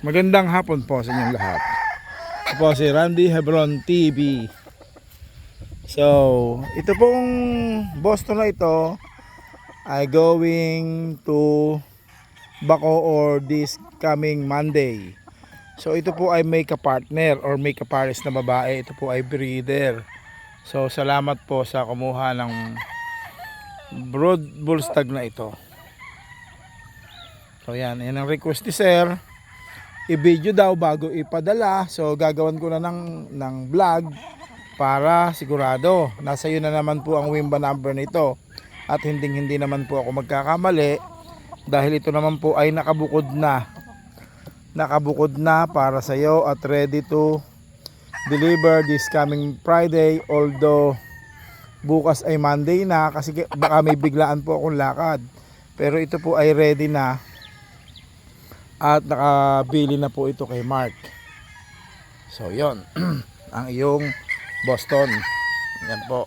Magandang hapon po sa inyong lahat. Ako po si Randy Hebron TV. So, ito pong Boston na ito ay going to Bacoor this coming Monday. So, ito po ay may ka-partner or may ka-pares na babae. Ito po ay breeder. So, salamat po sa kumuha ng broad bull stag na ito. So, yan. Yan ang request ni Sir i-video daw bago ipadala. So gagawan ko na ng, ng vlog para sigurado. Nasa iyo na naman po ang Wimba number nito. At hindi hindi naman po ako magkakamali dahil ito naman po ay nakabukod na. Nakabukod na para sa iyo at ready to deliver this coming Friday although bukas ay Monday na kasi baka may biglaan po akong lakad. Pero ito po ay ready na at nakabili na po ito kay Mark. So, yon ang iyong Boston. Yan po.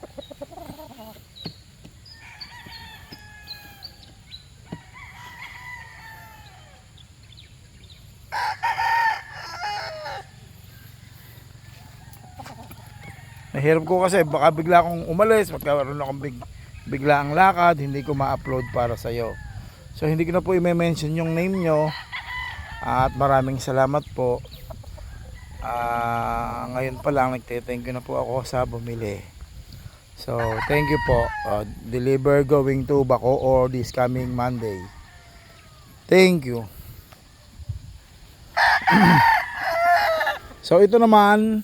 Nahirap ko kasi baka bigla akong umalis, magkaroon akong big, bigla ang lakad, hindi ko ma-upload para sa iyo. So hindi ko na po i-mention yung name nyo at maraming salamat po. Ah, ngayon pa lang nagte-thank you na po ako sa bumili. So, thank you po. Uh, deliver going to Baco or this coming Monday. Thank you. so, ito naman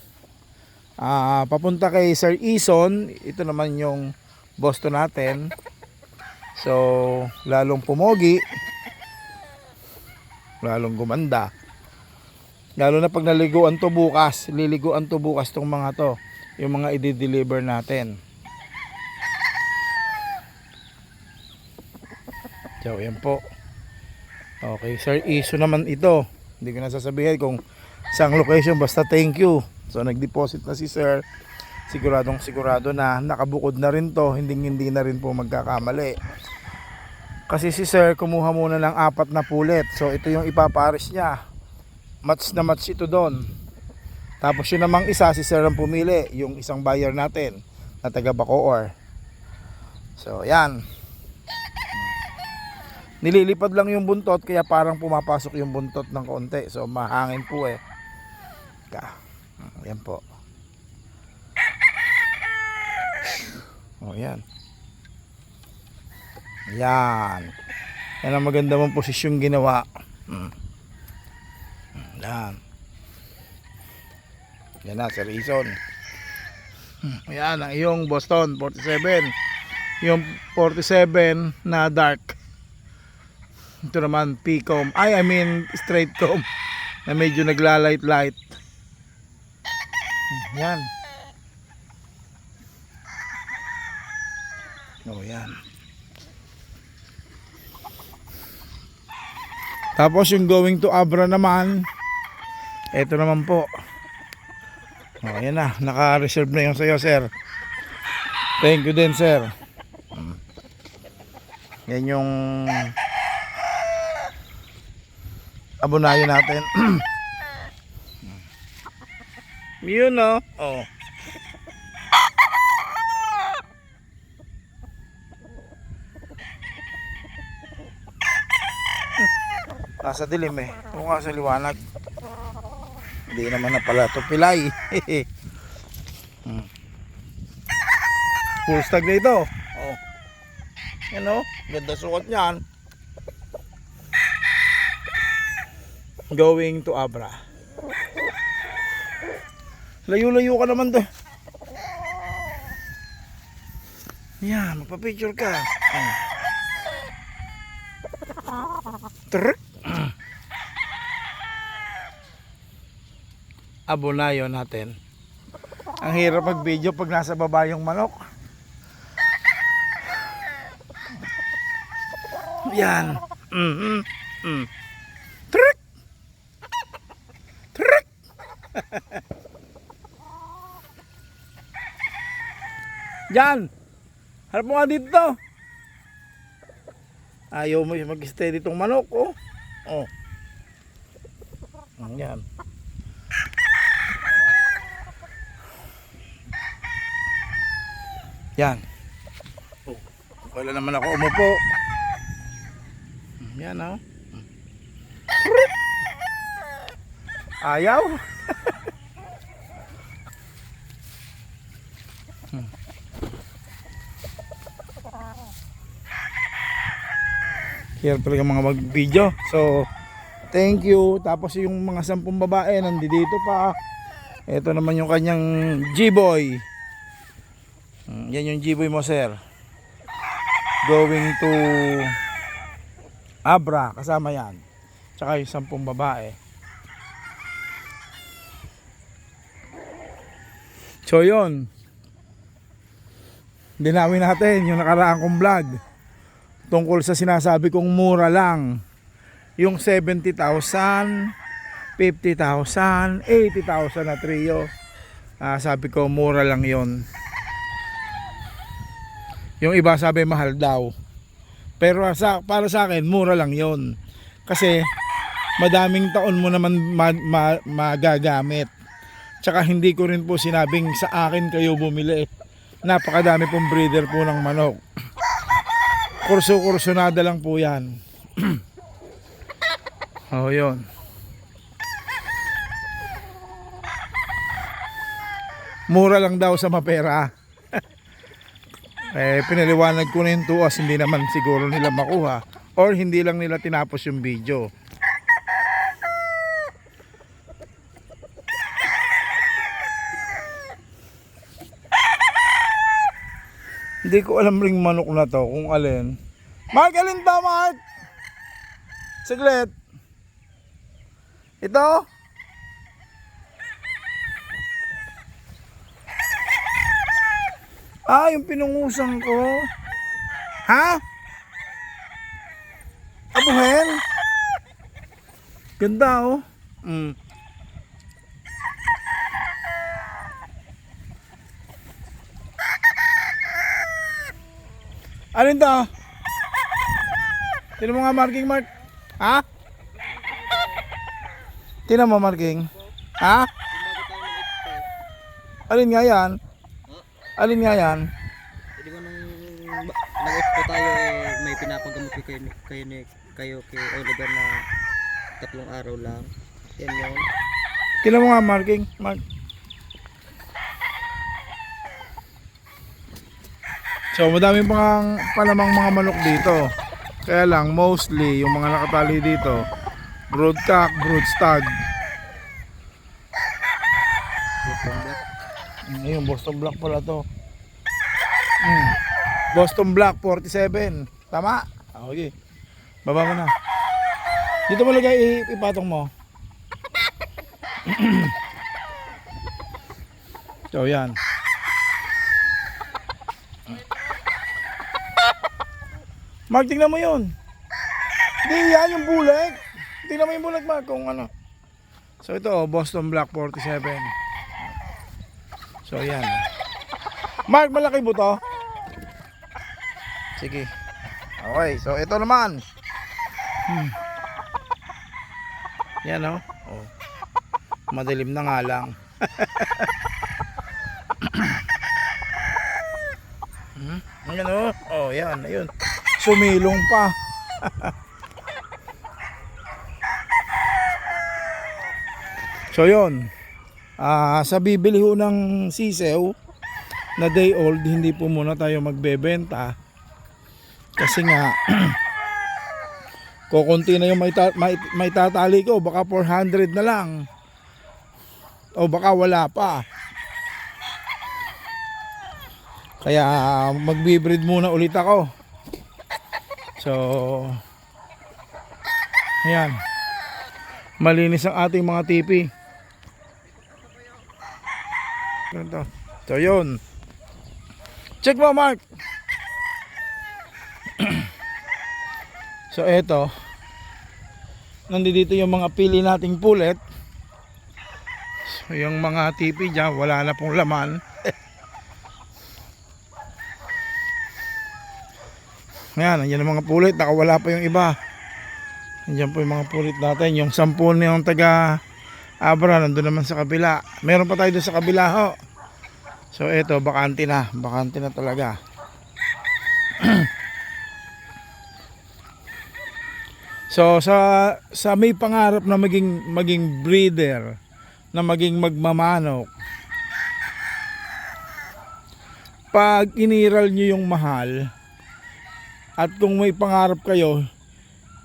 ah, papunta kay Sir Ison. Ito naman yung Boston natin. So, lalong pumogi lalong gumanda. Lalo na pag naliguan to bukas. Liliguan to bukas tong mga to. Yung mga i-deliver natin. So yan po. Okay sir. Iso naman ito. Hindi ko na sasabihin kung saan location. Basta thank you. So nag-deposit na si sir. Siguradong sigurado na nakabukod na rin to. Hindi hindi na rin po magkakamali kasi si sir kumuha muna ng apat na pulet. So ito yung ipapares niya. Match na match ito doon. Tapos yun namang isa si sir ang pumili. Yung isang buyer natin na taga Bacoor. So yan. Nililipad lang yung buntot kaya parang pumapasok yung buntot ng konti. So mahangin po eh. Ka. Yan po. Oh yan. Yan. Yan ang maganda mong posisyon ginawa. Hmm. Yan. Yan na, Sir Ison. Hmm. Yan, ang iyong Boston 47. Yung 47 na dark. Ito naman P-com. Ay, I mean straight com. Na medyo nagla-light-light. Hmm, Yan. Oh, yan. Tapos yung going to Abra naman, eto naman po. Oh, yan na, naka-reserve na yung sa'yo, sir. Thank you din, sir. Yan yung abonayo natin. Yun, no? Oh. Nasa dilim eh. Kung nga sa liwanag. Hindi naman na pala ito pilay. hmm. Full stag na ito. Oh. Yan o. Ganda suot niyan. Going to Abra. Layo-layo ka naman to. Yan, magpa-picture ka. Oh. Trrrt. Abonayo natin. Ang hirap mag-video pag nasa baba yung manok. Yan. Mm -hmm. mm. Truk! Truk! Yan! Harap mo nga dito. Ayaw mo mag-stay ditong manok, oh. Oh. Yan. Yan. Oh, wala naman ako umupo. Yan oh. Ayaw. Hirap talaga mga mag-video. So, thank you. Tapos yung mga sampung babae nandito pa. Ito naman yung kanyang G-boy. Mm, Yan yung G-boy mo, sir. Going to Abra, kasama yan. Tsaka yung sampung babae. So, yun. Dinawin natin yung nakaraang kong vlog tungkol sa sinasabi kong mura lang. Yung 70,000, 50,000, 80,000 na trio. Ah, sabi ko mura lang yon. Yung iba sabi mahal daw. Pero sa, para sa akin, mura lang yon. Kasi madaming taon mo naman ma, ma- magagamit. Tsaka hindi ko rin po sinabing sa akin kayo bumili. Napakadami pong breeder po ng manok. Kurso-kursonada lang po yan. oh, yun. Mura lang daw sa mapera. Eh, pinaliwanag ko na yung tuas, hindi naman siguro nila makuha. Or hindi lang nila tinapos yung video. Hindi ko alam ring manok na to kung alin. Mark, alin ba, Mark? Saglit. Ito? Ah, yung pinungusan ko. Ha? Abuhen? Ganda oh. Mm. Alin to? Tinan mo nga marking mark. Ha? Tinan mo marking. Ha? Alin nga yan? Alin nga yan? Di ba nung ba- nag-expo tayo eh, may pinapagamot ko kayo, kayo, kayo kay Oliver na tatlong araw lang. Yan yun. Tinan mo nga marking. Mark. So madami pang palamang mga manok dito. Kaya lang mostly yung mga nakatali dito broodcock, broodstag. Boston Black. Ayun, Boston Black pala to. Mm. Boston Black 47. Tama? Ah, Okay. Baba mo na. Dito mo lagay ipatong mo. so yan. Mark, tingnan mo yun. Hindi yan yung bulag. Tingnan mo yung bulag, Mark, kung ano. So ito, oh, Boston Black 47. So yan. Mark, malaki buto? Sige. Okay, so ito naman. Hmm. Yan oh. oh. Madilim na nga lang. hmm? Yan oh. Oh, yan, ayun. Sumilong pa. so yun. Ah, sa bibili ho ng sisew na day old, hindi po muna tayo magbebenta. Kasi nga kukunti na yung may, ta- may, may tatali ko, baka 400 na lang. O baka wala pa. Kaya magbibreed muna ulit ako. So Ayan. Malinis ang ating mga tipi. Ganito. So yun. Check mo Mark. so eto. Nandito yung mga pili nating pulet. So yung mga tipi dyan, wala na pong laman. Ayan, yan ang mga pulit. Nakawala pa yung iba. Andiyan po yung mga pulit natin. Yung sampu na yung taga Abra, nandun naman sa kabila. Meron pa tayo doon sa kabila ho. So eto, bakante na. Bakante na talaga. so sa sa may pangarap na maging maging breeder, na maging magmamanok. Pag iniral nyo yung mahal, at kung may pangarap kayo,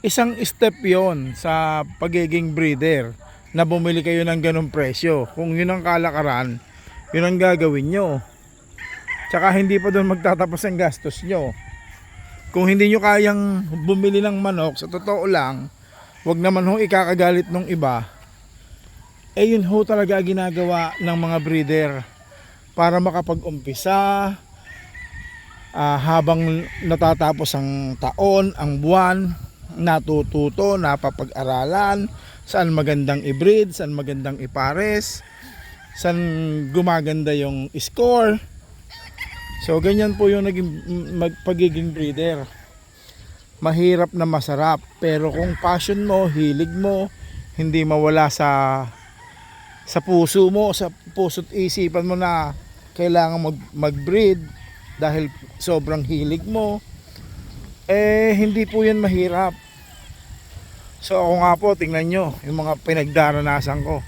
isang step yon sa pagiging breeder na bumili kayo ng ganong presyo. Kung yun ang kalakaran, yun ang gagawin nyo. Tsaka hindi pa doon magtatapos ang gastos nyo. Kung hindi nyo kayang bumili ng manok, sa totoo lang, wag naman ho ikakagalit ng iba. Eh yun ho talaga ginagawa ng mga breeder para makapag-umpisa ah, habang natatapos ang taon, ang buwan, natututo, napapag-aralan, saan magandang i-breed, saan magandang ipares, saan gumaganda yung score. So ganyan po yung naging mag, pagiging breeder. Mahirap na masarap, pero kung passion mo, hilig mo, hindi mawala sa sa puso mo, sa puso't isipan mo na kailangan mag, mag-breed dahil sobrang hilig mo, eh hindi po yan mahirap. So ako nga po, tingnan nyo, yung mga pinagdaranasan ko.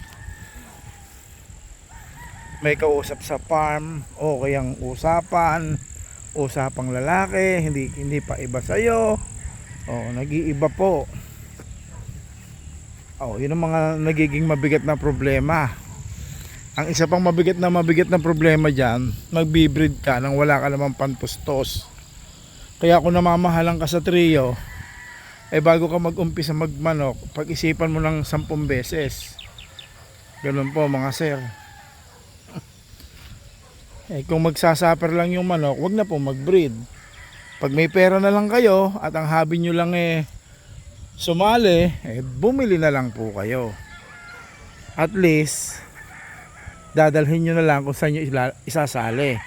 May kausap sa farm, o kayang usapan, usapang lalaki, hindi hindi pa iba sa'yo. Oh, nag-iiba po. Oh, yun ang mga nagiging mabigat na problema. Ang isa pang mabigat na mabigat na problema diyan, magbibreed ka nang wala ka namang pantustos. Kaya kung namamahalan ka sa trio, eh bago ka mag-umpisa magmanok, pag-isipan mo ng sampung beses. Ganun po mga sir. Eh kung magsasaper lang yung manok, wag na po mag-breed. Pag may pera na lang kayo at ang hobby nyo lang eh sumali, eh bumili na lang po kayo. At least, dadalhin nyo na lang kung saan nyo isasali.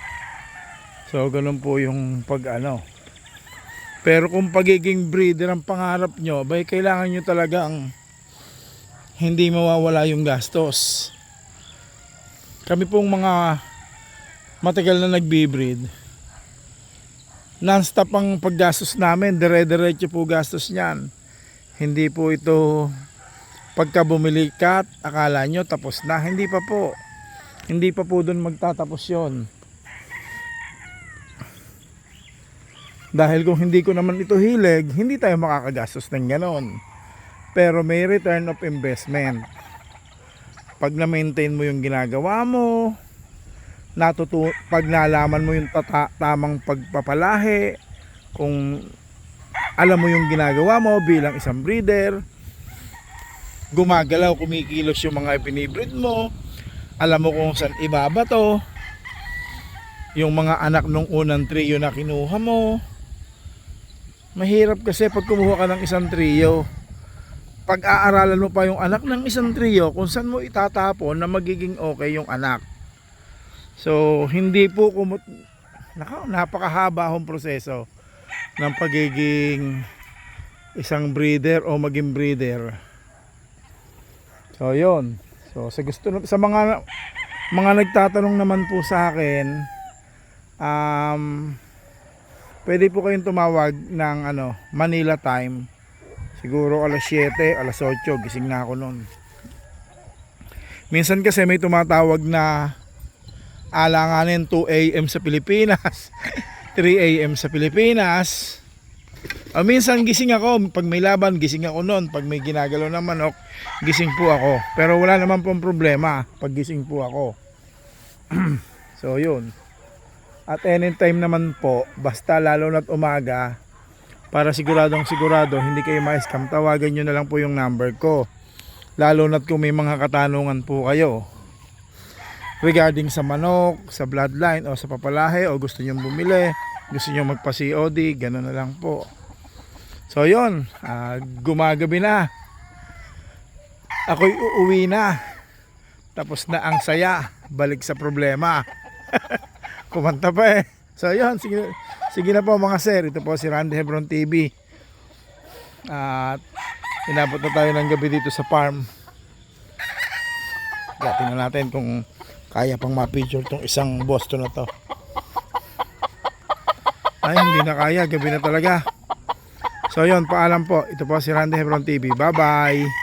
So, ganun po yung pag ano. Pero kung pagiging breeder ang pangarap nyo, bay kailangan nyo talagang hindi mawawala yung gastos. Kami pong mga matagal na nagbi-breed, non-stop ang paggastos namin, dire-diretso po gastos niyan. Hindi po ito pagka bumili ka, at akala nyo tapos na. Hindi pa po. Hindi pa po doon magtatapos yon. Dahil kung hindi ko naman ito hilig, hindi tayo makakagastos ng ganon. Pero may return of investment. Pag na-maintain mo yung ginagawa mo, natutu pag nalaman mo yung tata- tamang pagpapalahi, kung alam mo yung ginagawa mo bilang isang breeder, gumagalaw, kumikilos yung mga binibreed mo, alam mo kung saan ibabato, yung mga anak nung unang trio na kinuha mo, mahirap kasi pag kumuha ka ng isang trio, pag-aaralan mo pa yung anak ng isang trio kung saan mo itatapon na magiging okay yung anak. So, hindi po kumut... Naka, napakahaba hong proseso ng pagiging isang breeder o maging breeder. So, yon. So, sa gusto sa mga mga nagtatanong naman po sa akin, um, pwede po kayong tumawag ng ano, Manila time. Siguro alas 7, alas 8, gising na ako noon. Minsan kasi may tumatawag na alanganin 2 a.m. sa Pilipinas, 3 a.m. sa Pilipinas. O minsan gising ako, pag may laban, gising ako noon. Pag may ginagalaw ng manok, gising po ako. Pero wala naman pong problema pag gising po ako. so yun. At anytime naman po, basta lalo na't umaga, para siguradong sigurado hindi kayo ma-scam, tawagan nyo na lang po yung number ko. Lalo na't kung may mga katanungan po kayo regarding sa manok, sa bloodline o sa papalahe o gusto nyo bumili, gusto nyo magpa-COD, gano'n na lang po. So yon, ah, gumagabi na. Ako'y uuwi na. Tapos na ang saya, balik sa problema. Kumanta pa eh. So yon, sige, sige na po mga sir. Ito po si Randy Hebron TV. At inabot na tayo ng gabi dito sa farm. Kaya tingnan natin kung kaya pang ma-picture tong isang Boston na to. Ay, hindi na kaya. Gabi na talaga. So yun, paalam po. Ito po si Randy Hebron TV. Bye-bye.